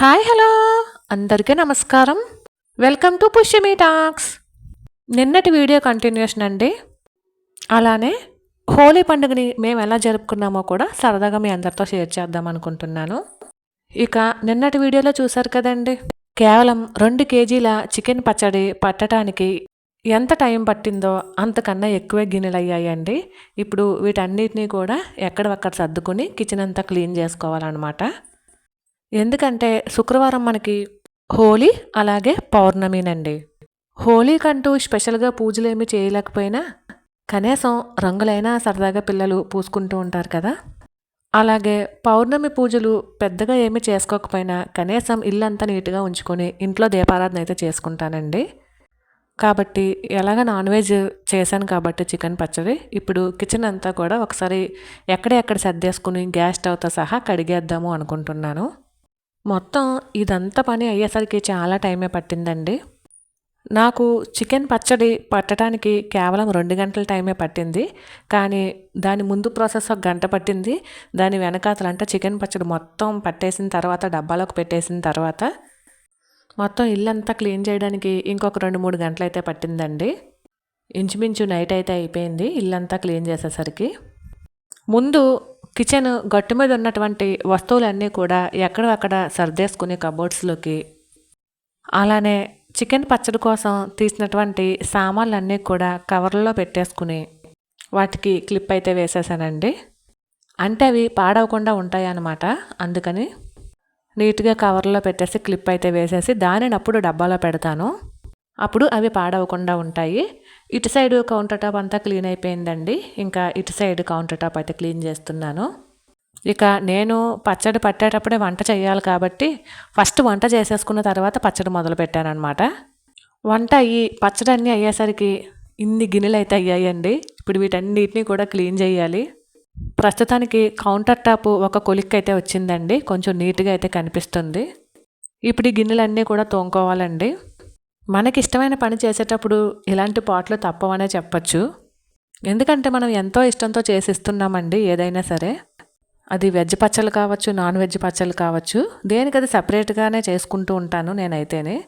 Hi hello. అందరికీ నమస్కారం. Welcome to Pushyami talks. నిన్నటి వీడియో కంటిన్యూషన్ అండి. అలానే హోలీ పండుగని మేము ఎలా జరుపుకున్నామో కూడా సరదాగా మీ అందరితో షేర్ చేద్దాం అనుకుంటున్నాను. ఇక నిన్నటి వీడియోలో చూసారు కదండి. కేవలం రెండు కేజీల చికెన్ పచ్చడి పట్టడానికి ఎంత టైం పట్టిందో అంతకన్నా ఎక్కువే గిన్నెలు అయ్యాయండి. ఇప్పుడు వీటన్నిటినీ కూడా ఎక్కడ సర్దుకుని కిచెన్ అంతా క్లీన్ చేసుకోవాలన్నమాట. ఎందుకంటే శుక్రవారం మనకి హోలీ అలాగే పౌర్ణమినండి. హోలీకంటూ స్పెషల్గా పూజలు ఏమి చేయలేకపోయినా కనీసం రంగులైనా సరదాగా పిల్లలు పూసుకుంటూ ఉంటారు కదా. అలాగే పౌర్ణమి పూజలు పెద్దగా ఏమీ చేసుకోకపోయినా కనీసం ఇల్లంతా నీట్గా ఉంచుకొని ఇంట్లో దీపారాధన అయితే చేసుకుంటానండి. కాబట్టి ఎలాగ నాన్ వెజ్ చేశాను కాబట్టి చికెన్ పచ్చడి ఇప్పుడు కిచెన్ అంతా కూడా ఒకసారి ఎక్కడెక్కడ సర్దేసుకుని గ్యాస్ స్టవ్తో సహా కడిగేద్దాము అనుకుంటున్నాను. మొత్తం ఇదంతా పని అయ్యేసరికి చాలా టైమే పట్టిందండి. నాకు చికెన్ పచ్చడి పట్టడానికి కేవలం రెండు గంటల టైమే పట్టింది. కానీ దాని ముందు ప్రాసెస్ ఒక గంట పట్టింది. దాని వెనకాతలంటే చికెన్ పచ్చడి మొత్తం పట్టేసిన తర్వాత డబ్బాలోకి పెట్టేసిన తర్వాత మొత్తం ఇల్లంతా క్లీన్ చేయడానికి ఇంకొక రెండు మూడు గంటలు అయితే పట్టిందండి. ఇంచుమించు నైట్ అయితే అయిపోయింది ఇల్లంతా క్లీన్ చేసేసరికి. ముందు కిచెన్ గట్టు మీద ఉన్నటువంటి వస్తువులన్నీ కూడా ఎక్కడక్కడ సర్దేసుకుని కబోర్డ్స్లోకి అలానే చికెన్ పచ్చడి కోసం తీసినటువంటి సామాన్లన్నీ కూడా కవర్లో పెట్టేసుకుని వాటికి క్లిప్ అయితే వేసేసానండి. అంటే అవి పాడవకుండా ఉంటాయి అన్నమాట అందుకని నీట్గా కవర్లో పెట్టేసి క్లిప్ అయితే వేసేసి దానిని అప్పుడు డబ్బాలో పెడతాను. అప్పుడు అవి పాడవకుండా ఉంటాయి. ఇటు సైడ్ కౌంటర్ టాప్ అంతా క్లీన్ అయిపోయిందండి. ఇంకా ఇటు సైడ్ కౌంటర్ టాప్ అయితే క్లీన్ చేస్తున్నాను. ఇక నేను పచ్చడి పట్టేటప్పుడే వంట చేయాలి కాబట్టి ఫస్ట్ వంట చేసేసుకున్న తర్వాత పచ్చడి మొదలు పెట్టానమాట వంట అయ్యి పచ్చడి అన్నీ అయ్యేసరికి ఇన్ని గిన్నెలు అయితే అయ్యాయండి. ఇప్పుడు వీటన్నిటిని కూడా క్లీన్ చేయాలి. ప్రస్తుతానికి కౌంటర్ టాప్ ఒక కొలిక్ అయితే వచ్చిందండి. కొంచెం నీట్గా అయితే కనిపిస్తుంది. ఇప్పుడు ఈ గిన్నెలన్నీ కూడా తోముకోవాలండి. మనకి ఇష్టమైన పని చేసేటప్పుడు ఇలాంటి పాటలు తప్పవనే చెప్పచ్చు. ఎందుకంటే మనం ఎంతో ఇష్టంతో చేసిస్తున్నామండి ఏదైనా సరే. అది వెజ్ పచ్చలు కావచ్చు నాన్ వెజ్ పచ్చలు కావచ్చు. దేనికి అది సపరేట్గానే చేసుకుంటూ ఉంటాను నేనైతేనే.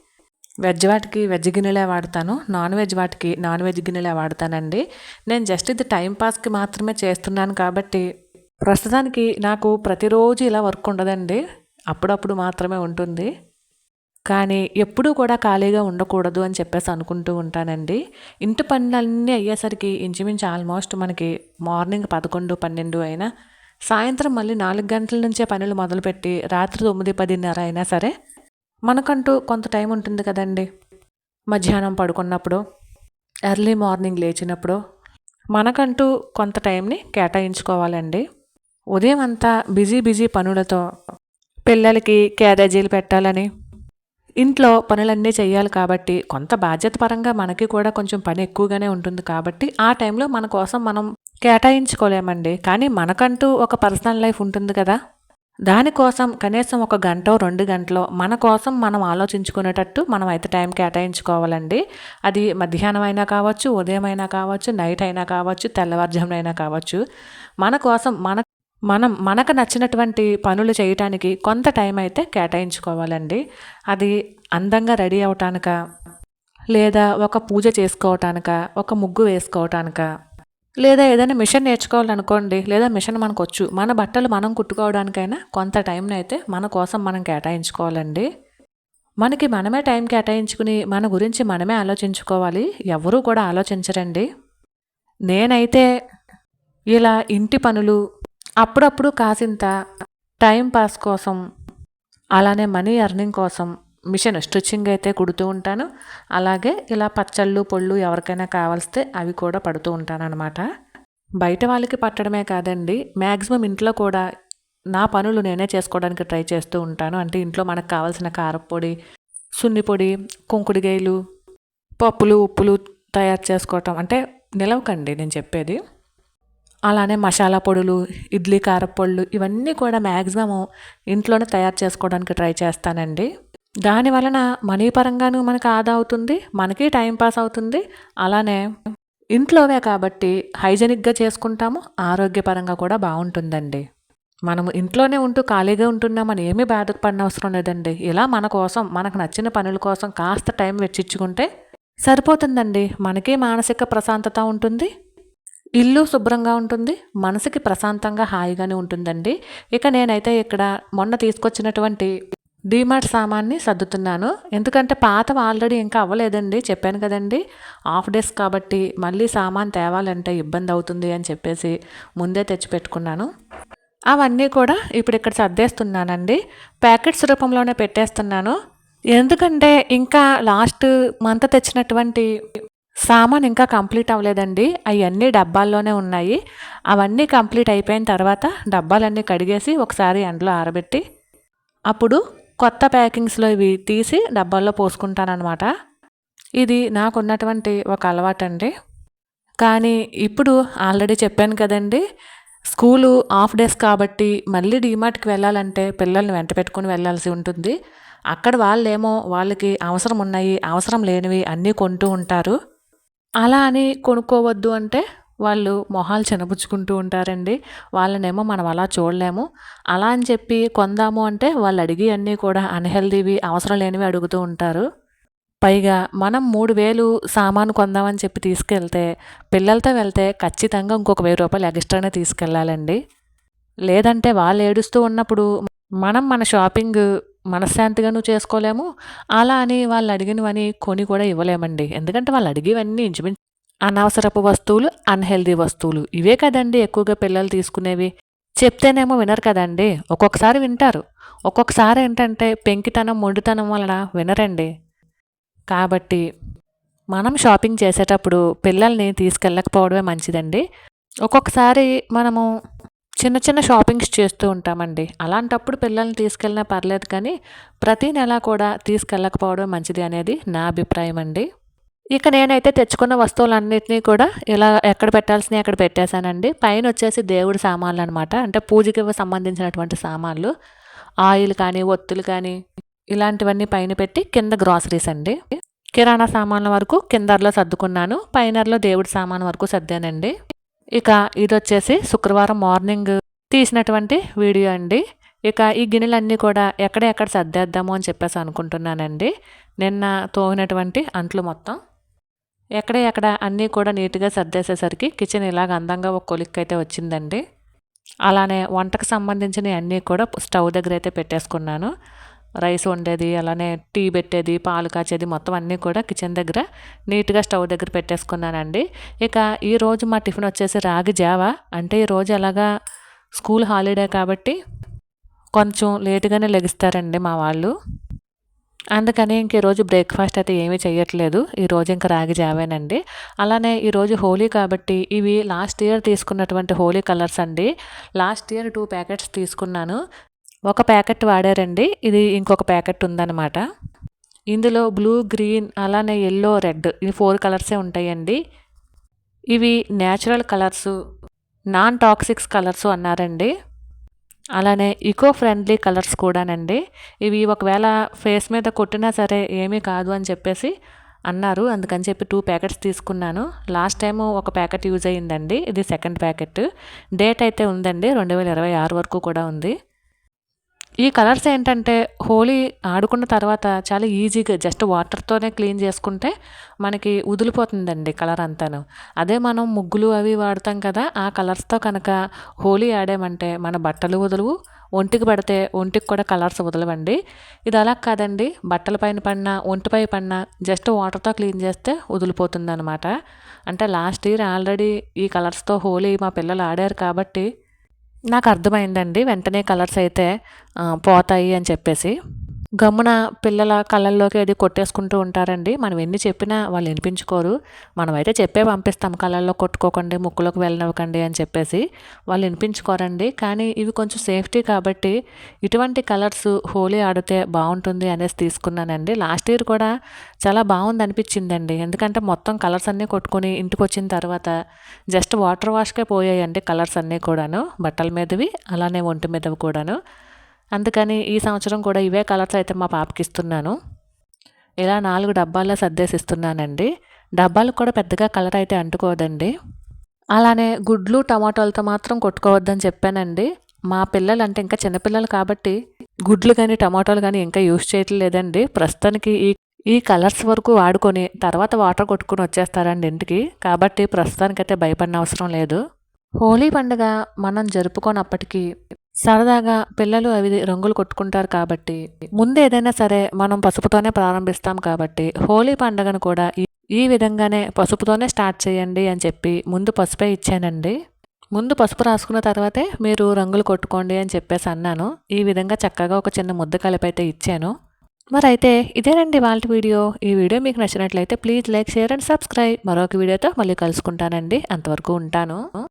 వెజ్ వాటికి వెజ్ గిన్నెలే వాడతాను నాన్ వెజ్ వాటికి నాన్ వెజ్ గిన్నెలే వాడతానండి. నేను జస్ట్ ఇది టైం పాస్కి మాత్రమే చేస్తున్నాను కాబట్టి ప్రస్తుతానికి నాకు ప్రతిరోజు ఇలా వర్క్ ఉండదండి. అప్పుడప్పుడు మాత్రమే ఉంటుంది. కానీ ఎప్పుడూ కూడా ఖాళీగా ఉండకూడదు అని చెప్పేసి అనుకుంటూ ఉంటానండి. ఇంటి పనులన్నీ అయ్యేసరికి ఇంచుమించు ఆల్మోస్ట్ మనకి మార్నింగ్ పదకొండు పన్నెండు అయినా సాయంత్రం మళ్ళీ నాలుగు గంటల నుంచే పనులు మొదలుపెట్టి రాత్రి తొమ్మిది పదిన్నర అయినా సరే మనకంటూ కొంత టైం ఉంటుంది కదండి. మధ్యాహ్నం పడుకున్నప్పుడు ఎర్లీ మార్నింగ్ లేచినప్పుడు మనకంటూ కొంత టైంని కేటాయించుకోవాలండి. ఉదయం అంతా బిజీ బిజీ పనులతో పిల్లలకి క్యారేజీలు పెట్టాలని ఇంట్లో పనులన్నీ చేయాలి కాబట్టి కొంత బాధ్యత పరంగా మనకి కూడా కొంచెం పని ఎక్కువగానే ఉంటుంది కాబట్టి ఆ టైంలో మన కోసం మనం కేటాయించుకోలేమండి. కానీ మనకంటూ ఒక పర్సనల్ లైఫ్ ఉంటుంది కదా. దానికోసం కనీసం ఒక గంట రెండు గంటలో మన కోసం మనం ఆలోచించుకునేటట్టు మనం అయితే టైం కేటాయించుకోవాలండి. అది మధ్యాహ్నం అయినా కావచ్చు ఉదయం అయినా కావచ్చు నైట్ అయినా కావచ్చు తెల్లవారుజామునైనా కావచ్చు. మన కోసం మన మనం మనకు నచ్చినటువంటి పనులు చేయటానికి కొంత టైం అయితే కేటాయించుకోవాలండి. అది అందంగా రెడీ అవటానిక లేదా ఒక పూజ చేసుకోవటానిక ఒక ముగ్గు వేసుకోవటానిక లేదా ఏదైనా మిషన్ నేర్చుకోవాలనుకోండి లేదా మిషన్ మనకు వచ్చు మన బట్టలు మనం కుట్టుకోవడానికైనా కొంత టైంని అయితే మన కోసం మనం కేటాయించుకోవాలండి. మనకి మనమే టైం కేటాయించుకుని మన గురించి మనమే ఆలోచించుకోవాలి. ఎవరూ కూడా ఆలోచించరండి. నేనైతే ఇలా ఇంటి పనులు అప్పుడప్పుడు కాసింత టైం పాస్ కోసం అలానే మనీ ఎర్నింగ్ కోసం మిషన్ స్టిచ్చింగ్ అయితే కుడుతూ ఉంటాను. అలాగే ఇలా పచ్చళ్ళు పొళ్ళు ఎవరికైనా కావాల్స్తే అవి కూడా పడుతూ ఉంటాను అనమాట బయట వాళ్ళకి పట్టడమే కాదండి మ్యాక్సిమం ఇంట్లో కూడా నా పనులు నేనే చేసుకోవడానికి ట్రై చేస్తూ ఉంటాను. అంటే ఇంట్లో మనకు కావాల్సిన కారపొడి సున్నిపొడి కుంకుడుగాయలు పప్పులు ఉప్పులు తయారు చేసుకోవటం. అంటే నిలవకండి నేను చెప్పేది. అలానే మసాలా పొడులు ఇడ్లీ కారపొళ్ళు ఇవన్నీ కూడా మ్యాక్సిమం ఇంట్లోనే తయారు చేసుకోవడానికి ట్రై చేస్తానండి. దాని వలన మనీ పరంగాను మనకు ఆదా అవుతుంది మనకి టైం పాస్ అవుతుంది. అలానే ఇంట్లోవే కాబట్టి హైజెనిక్గా చేసుకుంటాము ఆరోగ్యపరంగా కూడా బాగుంటుందండి. మనము ఇంట్లోనే ఉంటూ ఖాళీగా ఉంటున్నామని ఏమీ బాధపడిన అవసరం లేదండి. ఇలా మన కోసం మనకు నచ్చిన పనుల కోసం కాస్త టైం వెచ్చించుకుంటే సరిపోతుందండి. మనకి మానసిక ప్రశాంతత ఉంటుంది. ఇల్లు శుభ్రంగా ఉంటుంది మనసుకి ప్రశాంతంగా హాయిగానే ఉంటుందండి. ఇక నేనైతే ఇక్కడ మొన్న తీసుకొచ్చినటువంటి డీమార్ట్ సామాన్ని సర్దుతున్నాను. ఎందుకంటే పాత ఆల్రెడీ ఇంకా అవ్వలేదండి చెప్పాను కదండి. హాఫ్ డేస్ కాబట్టి మళ్ళీ సామాన్ తేవాలంటే ఇబ్బంది అవుతుంది అని చెప్పేసి ముందే తెచ్చిపెట్టుకున్నాను. అవన్నీ కూడా ఇప్పుడు ఇక్కడ సర్దేస్తున్నానండి. ప్యాకెట్స్ రూపంలోనే పెట్టేస్తున్నాను. ఎందుకంటే ఇంకా లాస్ట్ మంత్ తెచ్చినటువంటి సామాన్ ఇంకా కంప్లీట్ అవ్వలేదండి. అవన్నీ డబ్బాల్లోనే ఉన్నాయి. అవన్నీ కంప్లీట్ అయిపోయిన తర్వాత డబ్బాలన్నీ కడిగేసి ఒకసారి ఎండలో ఆరబెట్టి అప్పుడు కొత్త ప్యాకింగ్స్లో ఇవి తీసి డబ్బాల్లో పోసుకుంటానమాట ఇది నాకున్నటువంటి ఒక అలవాటు అండి కానీ ఇప్పుడు ఆల్రెడీ చెప్పాను కదండి స్కూలు హాఫ్ డేస్ కాబట్టి మళ్ళీ డీమార్ట్కి వెళ్ళాలంటే పిల్లల్ని వెంట పెట్టుకుని వెళ్ళాల్సి ఉంటుంది. అక్కడ వాళ్ళేమో వాళ్ళకి అవసరం ఉన్నాయి అవసరం లేనివి అన్నీ కొంటూ ఉంటారు. అలా అని కొనుక్కోవద్దు అంటే వాళ్ళు మొహాలు చినపుచ్చుకుంటూ ఉంటారండి. వాళ్ళనేమో మనం అలా చూడలేము. అలా అని చెప్పి కొందాము అంటే వాళ్ళు అడిగి అన్నీ కూడా అన్హెల్దీవి అవసరం లేనివి అడుగుతూ ఉంటారు. పైగా మనం మూడు వేలు సామాను కొందామని చెప్పి తీసుకెళ్తే పిల్లలతో వెళ్తే ఖచ్చితంగా ఇంకొక వెయ్యి రూపాయలు ఎక్స్ట్రానే తీసుకెళ్ళాలండి లేదంటే వాళ్ళు ఏడుస్తూ ఉన్నప్పుడు మనం మన షాపింగ్ మనశ్శాంతిగాను చేసుకోలేము. అలా అని వాళ్ళు అడిగినవని కొని కూడా ఇవ్వలేమండి. ఎందుకంటే వాళ్ళు అడిగేవన్నీ ఇంచుమించు అనవసరపు వస్తువులు అన్హెల్దీ వస్తువులు. ఇవే కదండి ఎక్కువగా పిల్లలు తీసుకునేవి. చెప్తేనేమో వినరు కదండి. ఒక్కొక్కసారి వింటారు. ఒక్కొక్కసారి ఏంటంటే పెంకితనం మొండితనం వలన వినరండి. కాబట్టి మనం షాపింగ్ చేసేటప్పుడు పిల్లల్ని తీసుకెళ్ళకపోవడమే మంచిదండి. ఒక్కొక్కసారి మనము చిన్న చిన్న షాపింగ్స్ చేస్తూ ఉంటామండి. అలాంటప్పుడు పిల్లల్ని తీసుకెళ్ళినా పర్లేదు కానీ ప్రతి నెల కూడా తీసుకెళ్ళకపోవడం మంచిది అనేది నా అభిప్రాయం అండి. ఇక నేనైతే తెచ్చుకున్న వస్తువులన్నింటినీ కూడా ఇలా ఎక్కడ పెట్టాల్సినవి అక్కడ పెట్టేశానండి. పైన వచ్చేసి దేవుడి సామాన్లు అనమాట అంటే పూజకి సంబంధించినటువంటి సామాన్లు. ఆయిల్ కానీ ఒత్తులు కానీ ఇలాంటివన్నీ పైన పెట్టి కింద గ్రాసరీస్ అండి. కిరాణా సామాన్ల వరకు కిందర్లో సర్దుకున్నాను. పైనర్లో దేవుడి సామాన్ వరకు సర్దానండి. ఇక ఇది వచ్చేసి శుక్రవారం మార్నింగ్ తీసినటువంటి వీడియో అండి. ఇక ఈ గిన్నెలన్నీ కూడా ఎక్కడ ఎక్కడ సర్దేద్దాము అని చెప్పేసి అనుకుంటున్నానండి. నిన్న తోమినటువంటి అంట్లు మొత్తం ఎక్కడ ఎక్కడ అన్నీ కూడా నీట్గా సర్దేసేసరికి కిచెన్ ఇలాగ అందంగా ఒక కొలిక్ అయితే వచ్చిందండి. అలానే వంటకు సంబంధించిన అన్నీ కూడా స్టవ్ దగ్గర అయితే పెట్టేసుకున్నాను. రైస్ వండేది అలానే టీ పెట్టేది పాలు కాచేది మొత్తం అన్నీ కూడా కిచెన్ దగ్గర నీట్గా స్టవ్ దగ్గర పెట్టేసుకున్నానండి. ఇక ఈరోజు మా టిఫిన్ వచ్చేసి రాగి జావా. అంటే ఈరోజు ఎలాగా స్కూల్ హాలిడే కాబట్టి కొంచెం లేటుగానే లెగిస్తారండి మా వాళ్ళు. అందుకని ఇంక ఈరోజు బ్రేక్ఫాస్ట్ అయితే ఏమీ చేయట్లేదు ఈరోజు ఇంకా రాగి జావేనండి. అలానే ఈరోజు హోలీ కాబట్టి ఇవి లాస్ట్ ఇయర్ తీసుకున్నటువంటి హోలీ కలర్స్ అండి. లాస్ట్ ఇయర్ టూ ప్యాకెట్స్ తీసుకున్నాను. ఒక ప్యాకెట్ వాడారండి. ఇది ఇంకొక ప్యాకెట్ ఉందన్నమాట. ఇందులో బ్లూ గ్రీన్ అలానే ఎల్లో రెడ్ ఈ ఫోర్ కలర్సే ఉంటాయండి. ఇవి natural colours non toxics colours అన్నారండి. అలానే ఈకో ఫ్రెండ్లీ కలర్స్ కూడానండి. ఇవి ఒకవేళ ఫేస్ మీద కొట్టినా సరే ఏమీ కాదు అని చెప్పేసి అన్నారు. అందుకని చెప్పి టూ ప్యాకెట్స్ తీసుకున్నాను. లాస్ట్ టైము ఒక ప్యాకెట్ యూజ్ అయ్యిందండి. ఇది సెకండ్ ప్యాకెట్. డేట్ అయితే ఉందండి. రెండు వేల ఇరవై ఆరు వరకు కూడా ఉంది. ఈ కలర్స్ ఏంటంటే హోలీ ఆడుకున్న తర్వాత చాలా ఈజీగా జస్ట్ వాటర్తోనే క్లీన్ చేసుకుంటే మనకి వదిలిపోతుందండి కలర్ అంతాను. అదే మనం ముగ్గులు అవి వాడతాం కదా ఆ కలర్స్తో కనుక హోలీ ఆడామంటే మన బట్టలు వదులువు ఒంటికి పడితే ఒంటికి కూడా కలర్స్ వదలవండి ఇది అలా కాదండి బట్టల పైన పడిన ఒంటిపై పడిన జస్ట్ వాటర్తో క్లీన్ చేస్తే వదిలిపోతుంది అనమాట అంటే లాస్ట్ ఇయర్ ఆల్రెడీ ఈ కలర్స్తో హోలీ మా పిల్లలు ఆడారు కాబట్టి నాకు అర్థమైందండి వెంటనే కలర్స్ అయితే పోతాయి అని చెప్పేసి. గమ్మున పిల్లల కళ్ళల్లోకి అది కొట్టేసుకుంటూ ఉంటారండి. మనం ఎన్ని చెప్పినా వాళ్ళు వినిపించుకోరు. మనమైతే చెప్పే పంపిస్తాం కళ్ళల్లో కొట్టుకోకండి ముక్కులోకి వెళ్ళనివ్వకండి అని చెప్పేసి వాళ్ళు వినిపించుకోరండి. కానీ ఇవి కొంచెం సేఫ్టీ కాబట్టి ఇటువంటి కలర్స్ హోలీ ఆడితే బాగుంటుంది అనేసి తీసుకున్నానండి. లాస్ట్ ఇయర్ కూడా చాలా బాగుంది అనిపించిందండి. ఎందుకంటే మొత్తం కలర్స్ అన్నీ కొట్టుకొని ఇంటికి వచ్చిన తర్వాత జస్ట్ వాటర్ వాష్కే పోయాయండి కలర్స్ అన్నీ కూడాను బట్టల మీదవి అలానే ఒంటి మీదవి కూడాను. అందుకని ఈ సంవత్సరం కూడా ఇవే కలర్స్ అయితే మా పాపకి ఇస్తున్నాను. ఇలా నాలుగు డబ్బాల్లో సర్దేసి ఇస్తున్నానండి. డబ్బాలకు కూడా పెద్దగా కలర్ అయితే అంటుకోదండి. అలానే గుడ్లు టమాటోలతో మాత్రం కొట్టుకోవద్దని చెప్పానండి. మా పిల్లలు అంటే ఇంకా చిన్నపిల్లలు కాబట్టి గుడ్లు కానీ టమాటోలు కానీ ఇంకా యూస్ చేయట్లేదండి. ప్రస్తుతానికి ఈ ఈ కలర్స్ వరకు వాడుకొని తర్వాత వాటర్ కొట్టుకుని వచ్చేస్తారండి ఇంటికి. కాబట్టి ప్రస్తుతానికైతే భయపడిన అవసరం లేదు. హోలీ పండుగ మనం జరుపుకోనప్పటికీ సరదాగా పిల్లలు అవి రంగులు కొట్టుకుంటారు కాబట్టి ముందు ఏదైనా సరే మనం పసుపుతోనే ప్రారంభిస్తాం కాబట్టి హోలీ పండుగను కూడా ఈ- విధంగానే పసుపుతోనే స్టార్ట్ చేయండి అని చెప్పి ముందు పసుపే ఇచ్చానండి. ముందు పసుపు రాసుకున్న తర్వాతే మీరు రంగులు కొట్టుకోండి అని చెప్పేసి అన్నాను. ఈ విధంగా చక్కగా ఒక చిన్న ముద్ద కలిపైతే ఇచ్చాను. మరి అయితే ఇదేనండి వాళ్ళ వీడియో. ఈ వీడియో మీకు నచ్చినట్లయితే please like share and subscribe. మరొక వీడియోతో మళ్ళీ కలుసుకుంటానండి. అంతవరకు ఉంటాను.